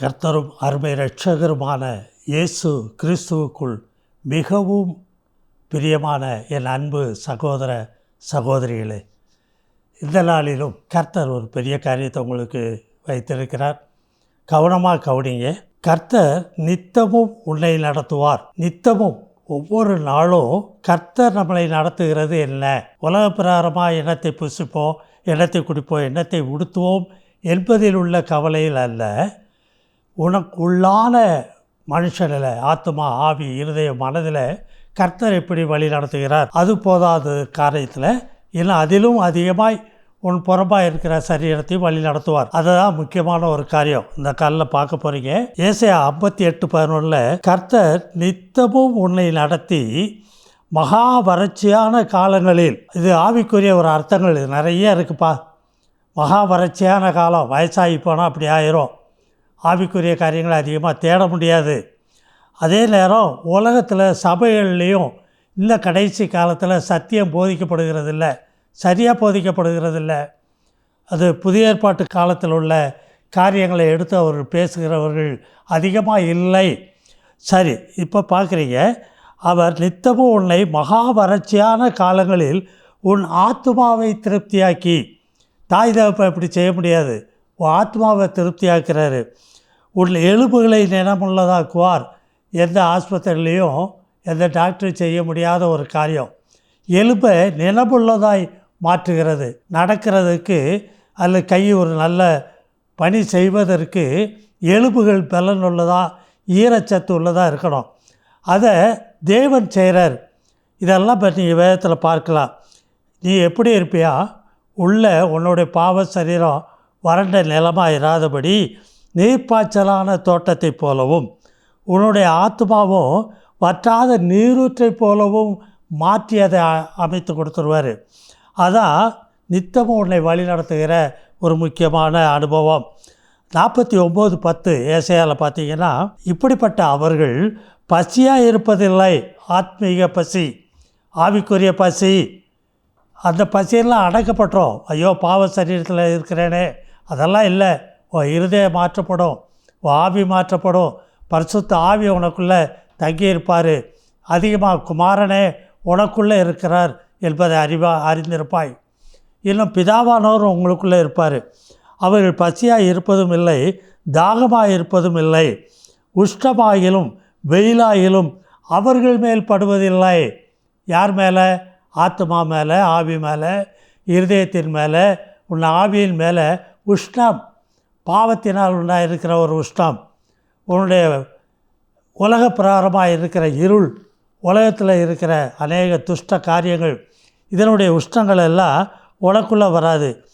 கர்த்தரும் அருமை இரட்சகருமான இயேசு கிறிஸ்துவுக்குள் மிகவும் பிரியமான என் அன்பு சகோதர சகோதரிகளே இந்த நாளிலும் கர்த்தர் ஒரு பெரிய காரியத்தை உங்களுக்கு வைத்திருக்கிறார். கவனமாக கவனிங்க கர்த்தர் நித்தமும் உன்னை நடத்துவார். நித்தமும் ஒவ்வொரு நாளும் கர்த்தர் நம்மளை நடத்துகிறது என்ன? உலக பிரகாரமாக எண்ணத்தை புசிப்போம் எண்ணத்தை குடிப்போம் எண்ணத்தை உடுத்துவோம் என்பதில் உள்ள கவலையில் அல்ல. உனக்குள்ளான மனுஷனில் ஆத்மா ஆவி இருதய மனதில் கர்த்தர் எப்படி வழி நடத்துகிறார்? அது போதாத காரியத்தில். இன்னும் அதிலும் அதிகமாய் உன் புறம்பாக இருக்கிற சரீரத்தையும் வழி நடத்துவார். அதுதான் முக்கியமான ஒரு காரியம். இந்த காலில் பார்க்க போகிறீங்க ஏசையா ஐம்பத்தி எட்டு பதினொன்றில் கர்த்தர் நித்தமும் உன்னை நடத்தி மகா வறட்சியான காலங்களில் இது ஆவிக்குரிய ஒரு அர்த்தங்கள் இது நிறைய இருக்குப்பா. மகா வறட்சியான காலம் வயசாகி போனால் அப்படி ஆயிரும். ஆவிக்குரிய காரியங்களை அதிகமாக தேட முடியாது. அதே நேரம் உலகத்தில் சபைகள்லேயும் இந்த கடைசி காலத்தில் சத்தியம் போதிக்கப்படுகிறது இல்லை சரியாக போதிக்கப்படுகிறது இல்லை அது புதிய ஏற்பாட்டு காலத்தில் உள்ள காரியங்களை எடுத்து அவர்கள் பேசுகிறவர்கள் அதிகமாக இல்லை. சரி இப்போ பார்க்குறீங்க அவர் நித்தமும் உன்னை மகா வறட்சியான காலங்களில் உன் ஆத்மாவை திருப்தியாக்கி தாய் தகப்பை இப்படி செய்ய முடியாது. ஆத்மாவை திருப்தியாக்குறாரு. உடல் எலும்புகளை நினமுள்ளதாக்குவார் எந்த ஆஸ்பத்திரிலையும் எந்த டாக்டர் செய்ய முடியாத ஒரு காரியம். எலும்பை நினமுள்ளதாய் மாற்றுகிறது? நடக்கிறதுக்கு அல்லது கை ஒரு நல்ல பணி செய்வதற்கு எலும்புகள் பலனுள்ளதாக ஈரச்சத்து உள்ளதாக இருக்கணும். அதை தேவன் செய்கிறார் இதெல்லாம் பற்றி நீங்கள் வேதத்தில் பார்க்கலாம். நீ எப்படி இருப்பியா? உள்ள உன்னுடைய பாவ சரீரம் வறண்ட நிலமாக இராதபடி நீர்ப்பாய்ச்சலான தோட்டத்தை போலவும் உன்னுடைய ஆத்மாவும் வற்றாத நீரூற்றை போலவும் மாற்றி அதை அமைத்து கொடுத்துருவார். அதான் நித்தமும் உன்னை வழி நடத்துகிற ஒரு முக்கியமான அனுபவம். நாற்பத்தி ஒம்பது பத்து ஏசையால் பார்த்தீங்கன்னா இப்படிப்பட்ட அவர்கள் பசியாக இருப்பதில்லை. ஆத்மீக பசி ஆவிக்குரிய பசி. அந்த பசியெல்லாம் அடக்கப்பட்டோம் ஐயோ பாவ சரீரத்தில் இருக்கிறேனே. அதெல்லாம் இல்லை. உன் இருதயம் மாற்றப்படும். உன் ஆவி மாற்றப்படும். பரிசுத்த ஆவி உனக்குள்ளே தங்கியிருப்பார். அதிகமாக குமாரனே உனக்குள்ளே இருக்கிறார் என்பதை அறிவா அறிந்திருப்பாய். இன்னும் பிதாவானவர் உங்களுக்குள்ளே இருப்பார். அவர்கள் பசியாக இருப்பதும் இல்லை தாகமாக இருப்பதும் இல்லை உஷ்டமாயிலும் வெயிலாயிலும் அவர்கள் மேல் படுவதில்லை. யார் மேலே? ஆத்மா மேலே ஆவி மேலே இருதயத்தின் மேலே உன் ஆவியின் மேலே உஷ்ணம். பாவத்தினால் உண்டாயிருக்கிற ஒரு உஷ்ணம். உன்னுடைய உலக பிரகாரமாக இருக்கிற இருள் உலகத்தில் இருக்கிற அநேக துஷ்ட காரியங்கள் இதனுடைய உஷ்ணங்கள் எல்லாம் உனக்குள்ளே வராது.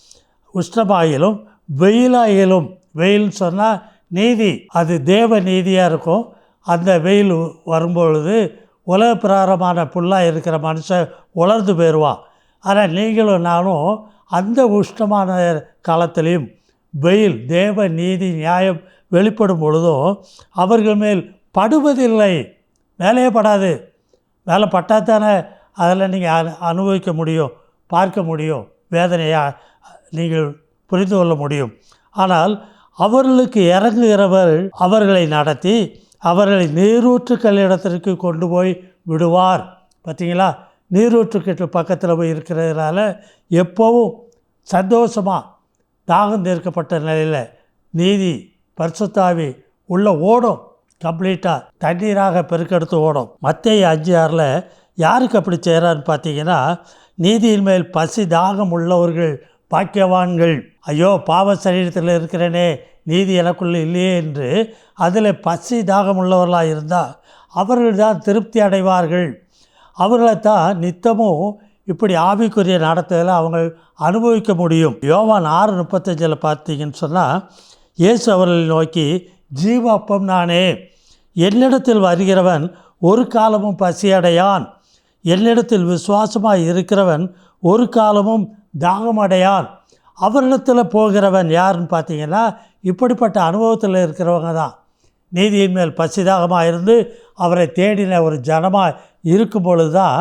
உஷ்ணமாயிலும் வெயிலாயிலும் வெயில்னு சொன்னால் நீதி அது தேவ நீதியாக இருக்கும். அந்த வெயில் வரும்பொழுது உலக பிராரமான புல்லாக இருக்கிற மனுஷன் உலர்ந்து போயிடுவான் ஆனால் நீங்களும் நானும் அந்த உஷ்ணமான காலத்திலையும் வெயில் தேவ நீதி நியாயம் வெளிப்படும் பொழுதும் அவர்கள் மேல் படுவதில்லை. மேலேயே படாது. மேலே பட்டால் தானே அதில் நீங்கள் அனு அனுபவிக்க முடியும் பார்க்க முடியும் வேதனையாக நீங்கள் புரிந்து கொள்ள முடியும். ஆனால் அவர்களுக்கு இறங்குகிறவர் அவர்களை நடத்தி அவர்களை நீரூற்றுக்கள் இடத்திற்கு கொண்டு போய் விடுவார். பார்த்தீங்களா? நீரூற்றுக்கிட்ட பக்கத்தில் போய் இருக்கிறதுனால எப்போவும் சந்தோஷமாக தாகம் தீர்க்கப்பட்ட நிலையில் நீதி பரிசுத்தாவி உள்ள ஓடும். கம்ப்ளீட்டாக தண்ணீராக பெருக்கெடுத்து ஓடும். மத்திய அஞ்சு ஆறில் யாருக்கு அப்படி செய்கிறான்னு பார்த்தீங்கன்னா நீதியின் மேல் பசி தாகம் உள்ளவர்கள் பாக்கியவான்கள். ஐயோ பாவ சரீரத்தில் இருக்கிறேனே நீதி எனக்குள்ளே இல்லையே என்று அதில் பசி தாகம் உள்ளவர்களாக இருந்தால் அவர்கள் தான் திருப்தி அடைவார்கள். அவர்களைத்தான் நித்தமும் இப்படி ஆவிக்குரிய நடத்தையில் அவங்க அனுபவிக்க முடியும். யோவான் ஆறு முப்பத்தஞ்சில் பார்த்தீங்கன்னு சொன்னால் இயேசு அவர்களை நோக்கி ஜீவ அப்பம் நானே என்னிடத்தில் வருகிறவன் ஒரு காலமும் பசியடையான். என்னிடத்தில் விசுவாசமாக இருக்கிறவன் ஒரு காலமும் தாகமடையான். அவரிடத்தில் போகிறவன் யாருன்னு பார்த்தீங்கன்னா இப்படிப்பட்ட அனுபவத்தில் இருக்கிறவங்க தான். நீதியின் மேல் பசிதாகமாக இருந்து அவரை தேடின ஒரு ஜனமாக இருக்கும் பொழுது தான்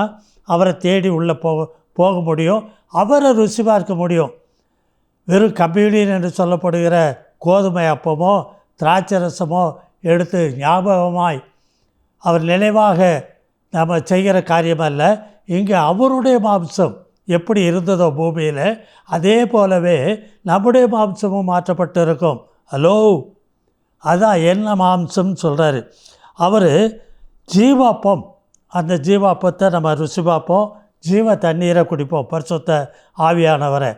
அவரை தேடி உள்ளே போக போக முடியும். அவரை ருசி பார்க்க முடியும். வெறும் கம்யூனியன் என்று சொல்லப்படுகிற கோதுமை அப்பமோ திராட்சரசமோ எடுத்து ஞாபகமாய் அவர் நினைவாக நம்ம செய்கிற காரியம் அல்ல. இங்கே அவருடைய மாம்சம் எப்படி இருந்ததோ பூமியில் அதே போலவே நம்முடைய மாம்சமும் மாற்றப்பட்டு இருக்கும் ஹலோ? அதான் என்ன மாம்சம்னு சொல்கிறாரு அவர் ஜீவாப்பம் அந்த ஜீவாப்பத்தை நம்ம ருசி பார்ப்போம். ஜீவ தண்ணீரை குடிப்போம். பரிசுத்த ஆவியானவரை.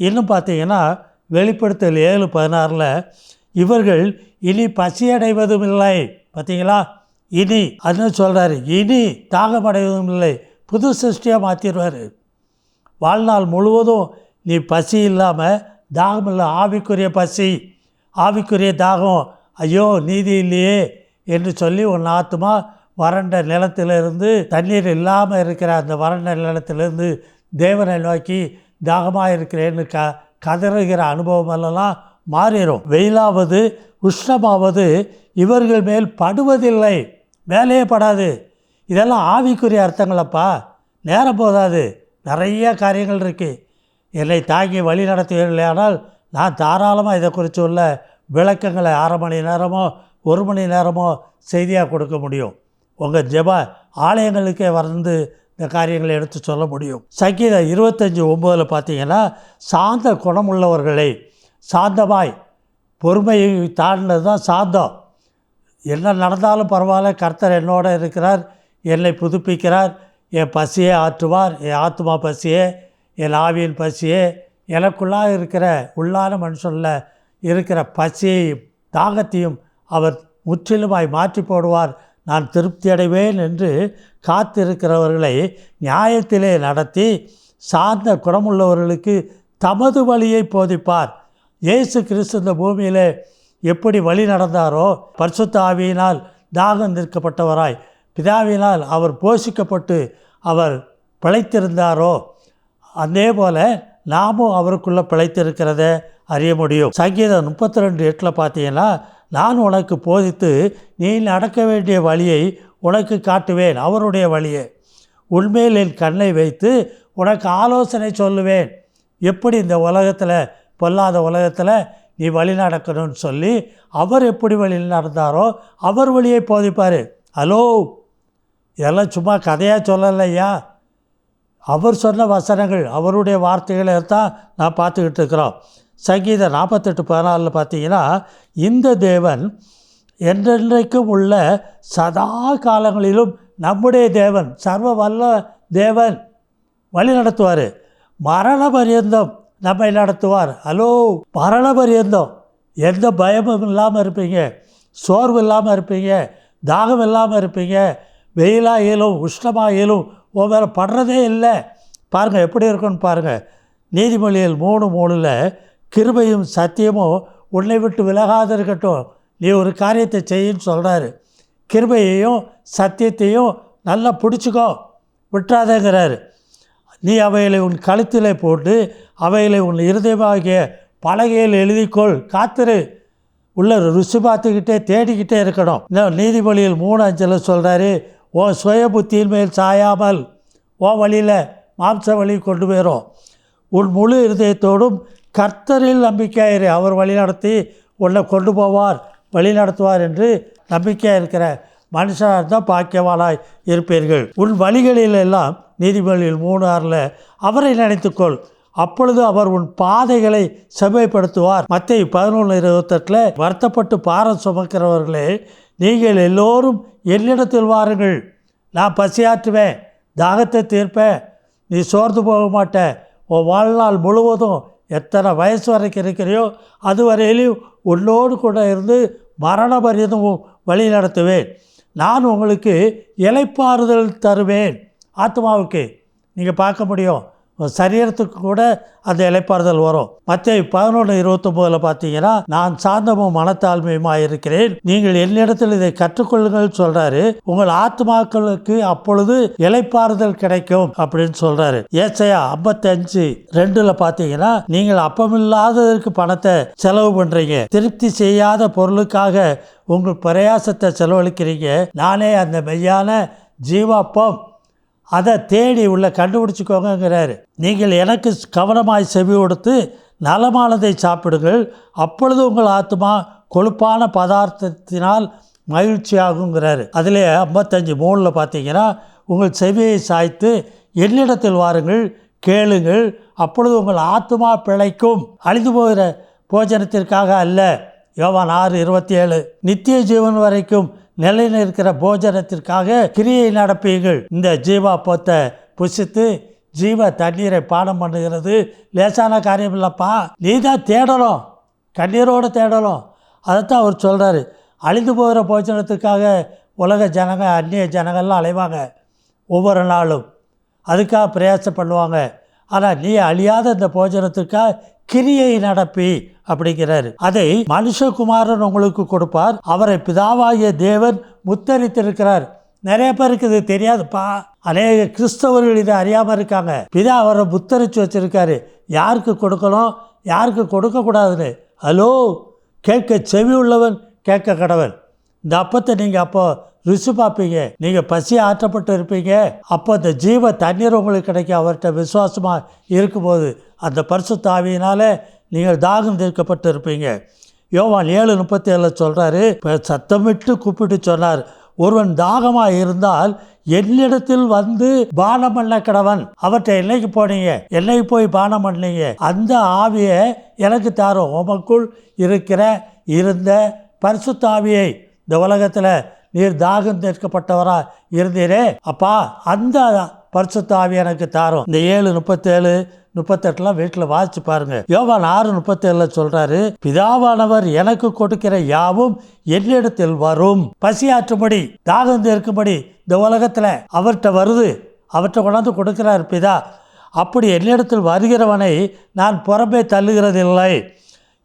இன்னும் பார்த்தீங்கன்னா வெளிப்படுத்தல் ஏழு பதினாறில் இவர்கள் இனி பசியடைவதும் இல்லை பார்த்தீங்களா? இனி அதுன்னு சொல்கிறாரு இனி தாகமடைவதும் இல்லை புது சிருஷ்டியாக மாற்றிடுவார் வாழ்நாள் முழுவதும் நீ பசி இல்லாமல் தாகம் இல்லை ஆவிக்குரிய பசி ஆவிக்குரிய தாகம் ஐயோ நீதி இல்லையே என்று சொல்லி உன் ஆத்மா வறண்ட நிலத்திலிருந்து தண்ணீர் இல்லாமல் இருக்கிற அந்த வறண்ட நிலத்திலிருந்து தேவனை நோக்கி தாகமாக இருக்கிறேன்னு க கதறுகிற அனுபவம் எல்லாம் மாறிடும் வெயிலாவது உஷ்ணமாவது இவர்கள் மேல் படுவதில்லை. மேலேயே படாது. இதெல்லாம் ஆவிக்குரிய அர்த்தங்களப்பா. நேரம் போதாது. நிறைய காரியங்கள் இருக்குது என்னை தாங்கி வழி நடத்துவீர்களானால் நான் தாராளமாக இதை குறித்து உள்ள விளக்கங்களை அரை மணி நேரமோ ஒரு மணி நேரமோ செய்தியாக கொடுக்க முடியும். உங்கள் ஜெப ஆலயங்களுக்கே வந்து இந்த காரியங்களை எடுத்து சொல்ல முடியும். சங்கீதம் இருபத்தஞ்சி ஒம்போதில் பார்த்தீங்கன்னா சாந்த குணமுள்ளவர்களை சாந்தமாய் பொறுமையை தாண்டினது தான் சாந்தம். என்ன நடந்தாலும் பரவாயில்ல கர்த்தர் என்னோட இருக்கிறார் என்னை புதுப்பிக்கிறார் என் பசியை ஆற்றுவார் என் ஆத்மா பசியே என் ஆவியின் பசியே எனக்குள்ளாக இருக்கிற உள்ளான மனுஷனில் இருக்கிற பசியையும் தாகத்தையும் அவர் முற்றிலுமாய் மாற்றி போடுவார். நான் திருப்தி அடைவேன் என்று காத்திருக்கிறவர்களை நியாயத்திலே நடத்தி சார்ந்த குணமுள்ளவர்களுக்கு தமது வழியை போதிப்பார். இயேசு கிறிஸ்து இந்த பூமியிலே எப்படி வழி நடந்தாரோ பரிசுத்த ஆவியினால் தாகம் நிற்கப்பட்டவராய் பிதாவினால் அவர் போஷிக்கப்பட்டு அவர் பிழைத்திருந்தாரோ அதே போல் நாமும் அவருக்குள்ளே பிழைத்திருக்கிறத அறிய முடியும். சங்கீதம் முப்பத்தி ரெண்டு எட்டில் பார்த்தீங்கன்னா நான் உனக்கு போதித்து நீ நடக்க வேண்டிய வழியை உனக்கு காட்டுவேன் அவருடைய வழியை. உண்மையில் என் கண்ணை வைத்து உனக்கு ஆலோசனை சொல்லுவேன். எப்படி இந்த உலகத்தில் பொல்லாத உலகத்தில் நீ வழி நடக்கணும்னு சொல்லி அவர் எப்படி வழியில் நடந்தாரோ அவர் வழியை போதிப்பார். ஹலோ? இதெல்லாம் சும்மா கதையாக சொல்லலையா அவர் சொன்ன வசனங்கள் அவருடைய வார்த்தைகளை தான் நான் பார்த்துக்கிட்டு இருக்கிறோம். சங்கீதம் நாற்பத்தெட்டு பதினாலில் பார்த்தீங்கன்னா இந்த தேவன் என்றென்றைக்கும் உள்ள சதா காலங்களிலும் நம்முடைய தேவன் சர்வ வல்ல தேவன் வழி நடத்துவார். மரண பரியந்தம் நம்மை நடத்துவார். ஹலோ மரண பரியந்தம். எந்த பயமும் இல்லாமல் இருப்பீங்க. சோர்வு இல்லாமல் இருப்பீங்க. தாகம் இல்லாமல் இருப்பீங்க. வெயிலாக இயலும் உஷ்ணமாக இயலும் உன் படுறதே இல்லை. பாருங்கள் எப்படி இருக்குன்னு பாருங்கள் நீதிமொழியில் மூணு மூணில் கிருபையும் சத்தியமும் உன்னை விட்டு விலகாது இருக்கட்டும். நீ ஒரு காரியத்தை செய்யின்னு சொல்கிறாரு கிருபையையும் சத்தியத்தையும் நல்லா பிடிச்சிக்கோ. விட்டுறாதேங்கிறாரு. நீ அவைகளை உன் கழுத்தில் போட்டு அவைகளை உன் இருதயமாகிய பலகையில் எழுதிக்கொள். காத்திரு. உள்ள ருசி பார்த்துக்கிட்டே தேடிக்கிட்டே இருக்கணும். இந்த நீதிமொழியில் மூணு அஞ்சில் சொல்கிறாரு ஓ சுய புத்தியின் மேல் சாயாமல் ஓ வழியில் மாம்ச வழி கொண்டு போயிடும் உன் முழு இருதயத்தோடும் கர்த்தரில் நம்பிக்கையாயிரு. அவர் வழிநடத்தி உன்னை கொண்டு போவார் வழிநடத்துவார் என்று நம்பிக்கையாக இருக்கிற மனுஷனாக இருந்தால் பாக்கியவானாய் இருப்பீர்கள். உன் வழிகளில் எல்லாம் நீதிமொழியில் மூணு ஆறில் அவரை நினைத்துக்கொள். அப்பொழுது அவர் உன் பாதைகளை செம்மைப்படுத்துவார். மத்திய பதினொன்று இருபத்தெட்டில் வருத்தப்பட்டு பாரம் சுமக்கிறவர்களே நீங்கள் எல்லோரும் என்னிடத்தில் வாருங்கள். நான் பசியாற்றுவேன் தாகத்தை தீர்ப்பேன். நீ சோர்ந்து போக மாட்ட உன் வாழ்நாள் முழுவதும் எத்தனை வயசு வரைக்கும் இருக்கிறியோ அது வரையிலையும் உன்னோடு கூட இருந்து மரண பரியதும் வழி நடத்துவேன் நான் உங்களுக்கு இலைப்பாறுதல் தருவேன். ஆத்மாவுக்கு நீங்கள் பார்க்க முடியும். சரீரத்துக்கு கூட அந்த இலைப்பாறுதல் வரும். மற்ற பதினொன்று இருபத்தொம்போதில் பார்த்தீங்கன்னா நான் சாந்தமும் மனத்தாழ்மையுமா இருக்கிறேன் நீங்கள் என்னிடத்தில் இதை கற்றுக்கொள்ளுங்கள் சொல்கிறாரு உங்கள் ஆத்மாக்களுக்கு அப்பொழுது இலைப்பாறுதல் கிடைக்கும் அப்படின்னு சொல்கிறாரு ஏசையா ஐம்பத்தஞ்சு ரெண்டில் பார்த்தீங்கன்னா நீங்கள் அப்பமில்லாததற்கு பணத்தை செலவு பண்ணுறீங்க திருப்தி செய்யாத பொருளுக்காக உங்கள் பிரயாசத்தை செலவழிக்கிறீங்க. நானே அந்த மெய்யான ஜீவாப்பம். அதை தேடி உள்ள கண்டுபிடிச்சிக்கோங்கிறாரு நீங்கள் எனக்கு கவனமாய் செவி கொடுத்து நலமானதை சாப்பிடுங்கள். அப்பொழுது உங்கள் ஆத்மா கொழுப்பான பதார்த்தத்தினால் மகிழ்ச்சியாகுங்கிறாரு. அதில் ஐம்பத்தஞ்சு மூணில் பார்த்தீங்கன்னா உங்கள் செவியை சாய்த்து என்னிடத்தில் வாருங்கள் கேளுங்கள். அப்பொழுது உங்கள் ஆத்துமா பிழைக்கும். அழிந்து போகிற போஜனத்திற்காக அல்ல. யோவான் ஆறு இருபத்தி ஏழு நித்திய ஜீவன் வரைக்கும் நிலை நிற்கிற போஜனத்திற்காக கிரியை நடப்பீர்கள். இந்த ஜீவா போத்தை புசித்து ஜீவ தண்ணீரை பானம் பண்ணுகிறது. லேசான காரியம் இல்லைப்பா. நீ தான் தேடணும். கண்ணீரோடு தேடணும். அதைத்தான் அவர் சொல்கிறார் அழிந்து போகிற போஜனத்துக்காக உலக ஜனங்க அந்நிய ஜனங்கள்லாம் அலைவாங்க. ஒவ்வொரு நாளும். அதுக்காக பிரயாசம் பண்ணுவாங்க ஆனால் நீ அழியாத இந்த போஜனத்துக்காக கிரியை நடப்பி அப்படிங்கிறாரு. அதை மனுஷகுமாரன் உங்களுக்கு கொடுப்பார். அவரை பிதாவாகிய தேவன் முத்தரித்திருக்கிறார். நிறைய பேருக்கு இது தெரியாதுப்பா. அநேக கிறிஸ்தவர்கள் இதை அறியாமல் இருக்காங்க. பிதா அவரை முத்தரிச்சு வச்சிருக்காரு. யாருக்கு கொடுக்கணும்? யாருக்கு கொடுக்கக்கூடாதுன்னு. ஹலோ கேட்க செவி உள்ளவன் கேட்க கடவன். இந்த அப்பத்தை நீங்கள் அப்போ ருசி பார்ப்பீங்க நீங்கள் பசி ஆற்றப்பட்டு இருப்பீங்க. அப்போ அந்த ஜீவ தண்ணீர் உங்களுக்கு கிடைக்கும். அவர்கிட்ட விசுவாசமாக இருக்கும்போது அந்த பரிசு தாவியினால் நீங்கள் தாகம் தீர்க்கப்பட்டு இருப்பீங்க. யோவான் ஏழு முப்பத்தி ஏழில் சொல்கிறாரு இப்போ சத்தமிட்டு கூப்பிட்டு சொன்னார் ஒருவன் தாகமாக இருந்தால் என்னிடத்தில் வந்து பானம் பண்ண கடவன். அவற்றை என்னைக்கு போனீங்க? என்னைக்கு போய் பானம் பண்ணீங்க? அந்த ஆவியை எனக்கு தாரும். உமக்குள் இருக்கிற இருந்த பரிசுத்த ஆவியை இந்த உலகத்தில் நீர் தாகம் தீர்க்கப்பட்டவரா இருந்தீரே. அப்பா அந்த பரிசுத்தாவி எனக்கு தாரும். இந்த ஏழு முப்பத்தேழு முப்பத்தெட்டுலாம் வீட்டில் வாசிச்சு பாருங்க. யோவான் ஆறு முப்பத்தேழில் சொல்றாரு பிதாவானவர் எனக்கு கொடுக்கிற யாவும் என்னிடத்தில் வரும். பசியாற்றும்படி தாகம் தீர்க்கும்படி இந்த உலகத்தில் அவர்கிட்ட வருது. அவர்கிட்ட கொண்டாந்து கொடுக்கிறார் பிதா அப்படி என்னிடத்தில் வருகிறவனை நான் புறம்பே தள்ளுகிறதில்லை.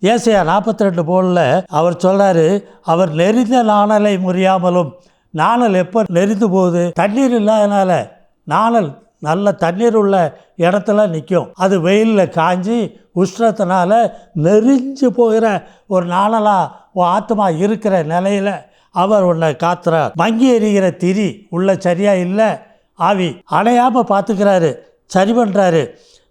ஏசையா நாற்பத்தி ரெண்டு போலில் அவர் சொல்கிறாரு அவர் நெறிந்த நாணலை முறியாமலும் நாணல் எப்போ நெறிந்து போகுது? தண்ணீர் இல்லாதனால நாணல் நல்ல தண்ணீர் உள்ள இடத்துல நிற்கும் அது வெயிலில் காஞ்சி உஷ்ணத்தினால நெறிஞ்சு போகிற ஒரு நாணலாக உன் ஆத்மா இருக்கிற நிலையில் அவர் உன்னை காத்துறார். மங்கி எறிகிற திரி உள்ள சரியாக இல்லை? ஆவி அணையாமல் பார்த்துக்கிறாரு சரி பண்ணுறாரு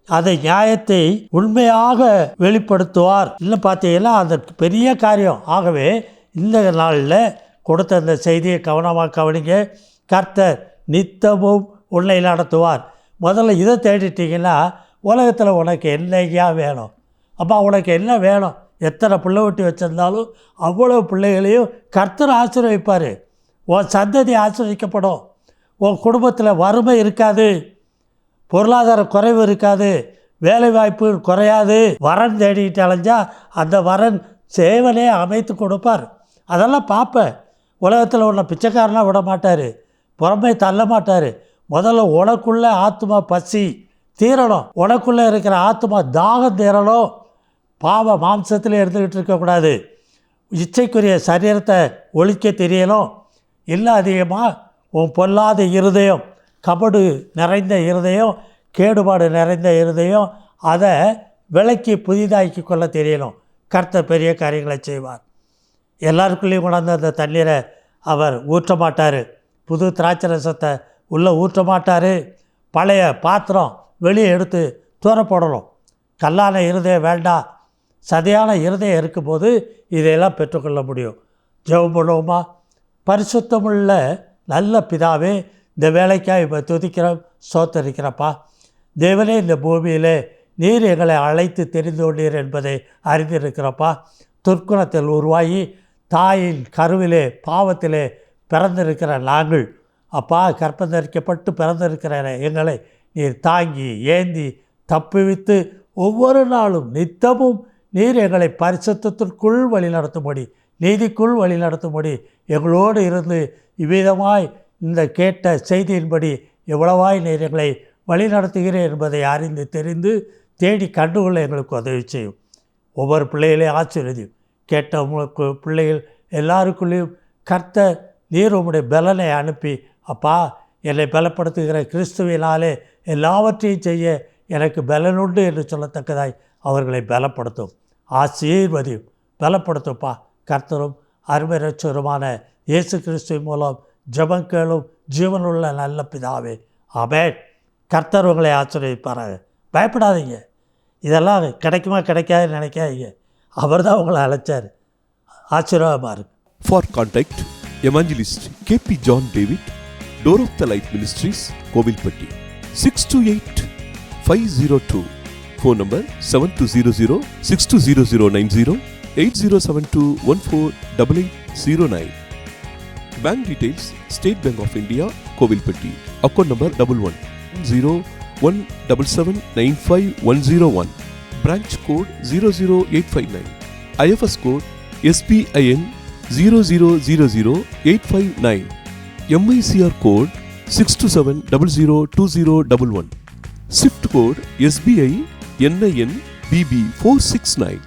அதை நியாயத்தை உண்மையாக வெளிப்படுத்துவார். இன்னும் பார்த்தீங்கன்னா அந்த பெரிய காரியம். ஆகவே இந்த நாளில் கொடுத்த அந்த செய்தியை கவனமாக கவனிங்க. கர்த்தர் நித்தமும் உன்னை நடத்துவார். முதல்ல இதை தேடிட்டீங்கன்னா உலகத்தில் உனக்கு என்னையா வேணும்? அப்பா உனக்கு என்ன வேணும்? எத்தனை பிள்ளை ஒட்டி வச்சுருந்தாலும் அவ்வளோ பிள்ளைகளையும் கர்த்தர் ஆசீர்வதிப்பார். உன் சந்ததி ஆசீர்வதிக்கப்படும். உன் குடும்பத்தில் வறுமை இருக்காது. பொருளாதார குறைவு இருக்காது வேலை வாய்ப்பு குறையாது. வரன் தேடிட்டு அலைஞ்சா அந்த வரன் சேவனே அமைத்து கொடுப்பார். அதெல்லாம் பார்ப்பேன் உலகத்தில் உள்ள பிச்சைக்காரனாக விட மாட்டார். புறமை தள்ள மாட்டார். முதல்ல உனக்குள்ளே ஆத்மா பசி தீரணும். உனக்குள்ளே இருக்கிற ஆத்மா தாகம் தீரணும். பாவ மாம்சத்தில் இருந்துக்கிட்டு இருக்கக்கூடாது இச்சைக்குரிய சரீரத்தை ஒழிக்க தெரியணும். இல்லை அதிகமாக உன் பொல்லாத இருதயம் கபடு நிறைந்த இருதயம் கேடுபாடு நிறைந்த இருதயம் அதை விலைக்கு புதிதாக்கி கொள்ள தெரியணும். கர்த்த பெரிய காரியங்களை செய்வார். எல்லாருக்குள்ளேயும் கொண்டாந்து அந்த தண்ணீரை அவர் ஊற்ற மாட்டார். புது திராட்சை ரசத்தை உள்ளே ஊற்ற மாட்டார். பழைய பாத்திரம் வெளியே எடுத்து தூர போடணும். கல்லான இருதயம் வேண்டாம் சதையான இருதயம் இருக்கும்போது இதையெல்லாம் பெற்றுக்கொள்ள முடியும். ஜெபம் பண்ணுவோமா? பரிசுத்தமுள்ள நல்ல பிதாவே இந்த வேலைக்காக இப்போ துதிக்கிறோம் சோத்தரிக்கிறப்பா. தேவனே இந்த பூமியிலே நீர் எங்களை அழைத்து தெரிந்து கொண்டீர் என்பதை அறிந்திருக்கிறப்பா. துர்க்குணத்தில் உருவாகி தாயின் கருவிலே பாவத்திலே பிறந்திருக்கிற நாங்கள். அப்பா கற்பந்தரிக்கப்பட்டு பிறந்திருக்கிற எங்களை நீர் தாங்கி ஏந்தி தப்புவித்து ஒவ்வொரு நாளும் நித்தமும் நீர் எங்களை பரிசுத்தத்திற்குள் வழி நடத்தும்படி நீதிக்குள் வழி நடத்தும்படி எங்களோடு இருந்து இவ்விதமாய் இந்த கேட்ட செய்தியின்படி எவ்வளவாய் நேரங்களை வழிநடத்துகிறேன் வழி நடத்துகிறேன் என்பதை அறிந்து தெரிந்து தேடி கண்டுகொள்ள எங்களுக்கு உதவி செய்யும். ஒவ்வொரு பிள்ளைகளையும் ஆசீர்வதியும் கேட்ட உங்களுக்கு பிள்ளைகள் எல்லாருக்குள்ளேயும் கர்த்த நீர் உம்முடைய பலனை அனுப்பி அப்பா என்னை பலப்படுத்துகிற கிறிஸ்துவினாலே எல்லாவற்றையும் செய்ய எனக்கு பலனுண்டு என்று சொல்லத்தக்கதாய் அவர்களை பலப்படுத்தும். ஆசீர்வதியும். பலப்படுத்தும்ப்பா கர்த்தரும் அருமரட்சருமான இயேசு கிறிஸ்துவின் மூலம் ஜபம் கேளும் ஜீவனுள்ள நல்ல பிதாவே அபேட் கர்த்தர் உங்களை ஆச்சரியப்பாராங்க பயப்படாதீங்க இதெல்லாம் கிடைக்குமா கிடைக்காது நினைக்காதீங்க அவர் தான் உங்களை அழைச்சார் ஆச்சரியமாக இருக்கு for contact evangelist K P John David door of the light ministries Kovilpatti six two eight five zero two phone number seven two zero zero six two zero zero nine zero eight zero seven two one four double eight zero nine Bank details State Bank of India, Kovilpatti. Account number 11 Branch code 00859. IFS code SPIN 0000859. MICR code 627002011. SIFT code SBI NIN BB469.